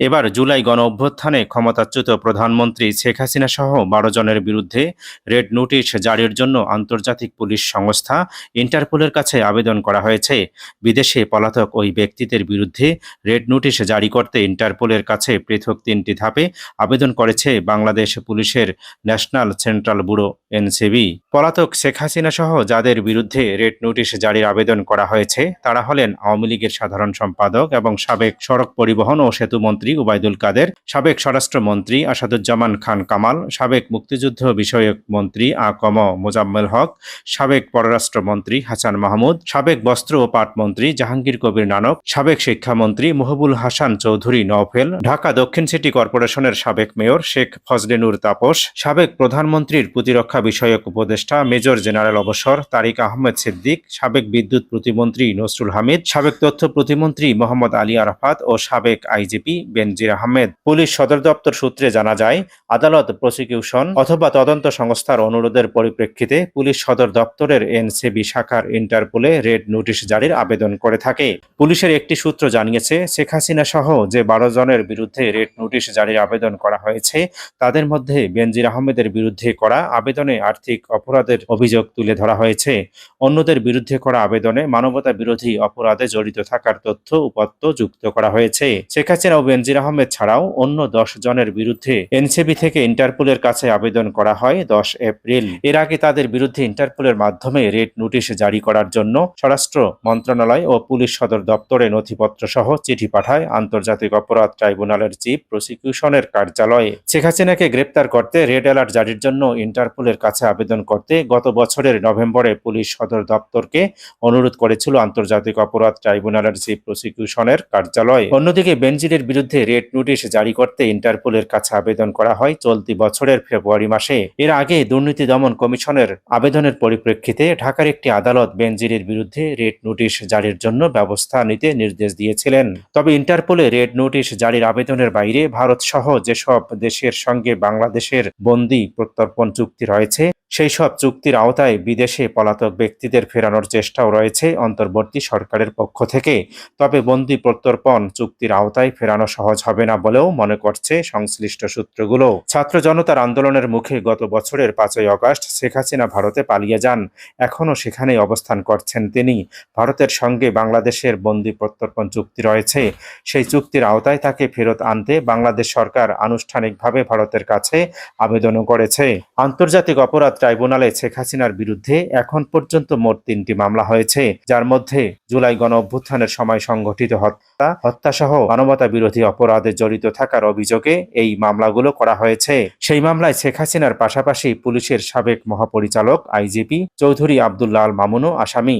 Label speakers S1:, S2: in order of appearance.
S1: এবার জুলাই গণ অভ্যুত্থানে ক্ষমতাচ্যুত প্রধানমন্ত্রী শেখ হাসিনা সহ বারো জনের বিরুদ্ধে রেড নোটিশ জারির জন্য আন্তর্জাতিক পুলিশ সংস্থা ইন্টারপোলের কাছে আবেদন করা হয়েছে। বিদেশে পলাতক ওই ব্যক্তিদের বিরুদ্ধে রেড নোটিশ জারি করতে ইন্টারপোলের কাছে পৃথক তিনটি ধাপে আবেদন করেছে বাংলাদেশ পুলিশের ন্যাশনাল সেন্ট্রাল ব্যুরো এনসিবি। পলাতক শেখ হাসিনা সহ যাদের বিরুদ্ধে রেড নোটিশ জারির আবেদন করা হয়েছে, তারা হলেন আওয়ামী লীগের সাধারণ সম্পাদক এবং সাবেক সড়ক পরিবহন ও সেতু মন্ত্রী উবায়দুল কাদের, সাবেক স্বরাষ্ট্রমন্ত্রী আসাদুজ্জামান খান কামাল, সাবেক মুক্তিযুদ্ধ বিষয়ক মন্ত্রী আ কম মোজাম্মেল হক, সাবেক পররাষ্ট্রমন্ত্রী হাসান মাহমুদ, সাবেক বস্ত্র ও পাট মন্ত্রী জাহাঙ্গীর কবির নানক, সাবেক শিক্ষামন্ত্রী মহবুল হাসান চৌধুরী নওফেল, ঢাকা দক্ষিণ সিটি কর্পোরেশনের সাবেক মেয়র শেখ ফজলেনুর তাপস, সাবেক প্রধানমন্ত্রীর প্রতিরক্ষা বিষয়ক উপদেষ্টা মেজর জেনারেল অবসর তারিক আহমেদ সিদ্দিক, সাবেক বিদ্যুৎ প্রতিমন্ত্রী নসরুল হামিদ, সাবেক তথ্য প্রতিমন্ত্রী মোহাম্মদ আলী আরাফাত ও সাবেক আইজিপি বেনজির আহমেদ। পুলিশ সদর দপ্তর সূত্রে জানা যায়, আদালত প্রসিকিউশন অথবা তদন্ত সংস্থার অনুরোধের পরিপ্রেক্ষিতে পুলিশ সদর দপ্তরের এনসিবি শাখার ইন্টারপোলে রেড নোটিশ জারির আবেদন করে থাকে। পুলিশের একটি সূত্র জানিয়েছে, শেখ হাসিনা সহ যে বারো জনের বিরুদ্ধে রেড নোটিশ জারির আবেদন করা হয়েছে, তাদের মধ্যে বেনজির আহমেদের বিরুদ্ধে করা আবেদনে আর্থিক অপরাধের অভিযোগ তুলে ধরা হয়েছে। অন্যদের বিরুদ্ধে করা আবেদনে মানবতা বিরোধী অপরাধে জড়িত থাকার তথ্য উপাত্ত যুক্ত করা হয়েছে। শেখ হাসিনা ও বেনজির আহমেদ ছাড়াও অন্য দশ জনের বিরুদ্ধে এনসিবি থেকে ইন্টারপোলের কাছে আবেদন করা হয় দশ এপ্রিল। এর আগে তাদের বিরুদ্ধে ইন্টারপোলের মাধ্যমে রেড নোটিশ জারি করার জন্য স্বরাষ্ট্র মন্ত্রণালয় ও পুলিশ সদর দপ্তরে নথিপত্র সহ চিঠি পাঠায় আন্তর্জাতিক অপরাধ ট্রাইব্যুনালের চিফ প্রসিকিউশনের কার্যালয়ে। শেখ হাসিনাকে গ্রেপ্তার করতে রেড অ্যালার্ট জারির জন্য ইন্টারপোলের কাছে আবেদন করতে গত বছরের নভেম্বরে পুলিশ সদর দপ্তরকে অনুরোধ করেছিল আন্তর্জাতিক অপরাধ ট্রাইব্যুনালের চিফ প্রসিকিউশনের কার্যালয়। অন্যদিকে বেনজিরের বিরুদ্ধে রেড নোটিশ জারি করতে ইন্টারপোলের কাছে আবেদন করা হয়। চলতি বছরের ফেব্রুয়ারি মাসে। এর আগে দুর্নীতি দমন কমিশনের আবেদনের পরিপ্রেক্ষিতে ঢাকার একটি আদালত বেনজিরের বিরুদ্ধে রেড নোটিশ জারির জন্য ব্যবস্থা নিতে নির্দেশ দিয়েছিলেন। তবে ইন্টারপোলে রেড নোটিশ জারির আবেদনের বাইরে ভারত সহ যেসব দেশের সঙ্গে বাংলাদেশের বন্দি প্রত্যর্পণ চুক্তি রয়েছে সেই সব চুক্তির আওতায় বিদেশে পলাতক ব্যক্তিদের ফেরানোর চেষ্টাও রয়েছে অন্তর্বর্তী সরকারের পক্ষ থেকে। তবে বন্দি প্রত্যর্পণ চুক্তির আওতায় ফেরানো সহজ হবে না বলেও মনে করছে সংশ্লিষ্ট সূত্রগুলো। ছাত্র জনতার আন্দোলনের মুখে গত বছরের পাঁচই অগাস্ট শেখ হাসিনা ভারতে পালিয়ে যান। এখনও সেখানেই অবস্থান করছেন তিনি। ভারতের সঙ্গে বাংলাদেশের বন্দি প্রত্যর্পণ চুক্তি রয়েছে। সেই চুক্তির আওতায় তাকে ফেরত আনতে বাংলাদেশ সরকার আনুষ্ঠানিকভাবে ভারতের কাছে আবেদনও করেছে। আন্তর্জাতিক অপরাধ ট্রাইব্যুনালে শেখ হাসিনার বিরুদ্ধে এখন পর্যন্ত মোট তিনটি মামলা হয়েছে, যার মধ্যে জুলাই গণ অভ্যুত্থানের সময় সংঘটিত হত্যা, হত্যাসহ মানবতা বিরোধী অপরাধে জড়িত থাকার অভিযোগে এই মামলাগুলো করা হয়েছে। সেই মামলায় শেখ হাসিনার পাশাপাশি পুলিশের সাবেক মহাপরিচালক আইজিপি চৌধুরী আবদুল্লাহ মামুনু মামুনও আসামি।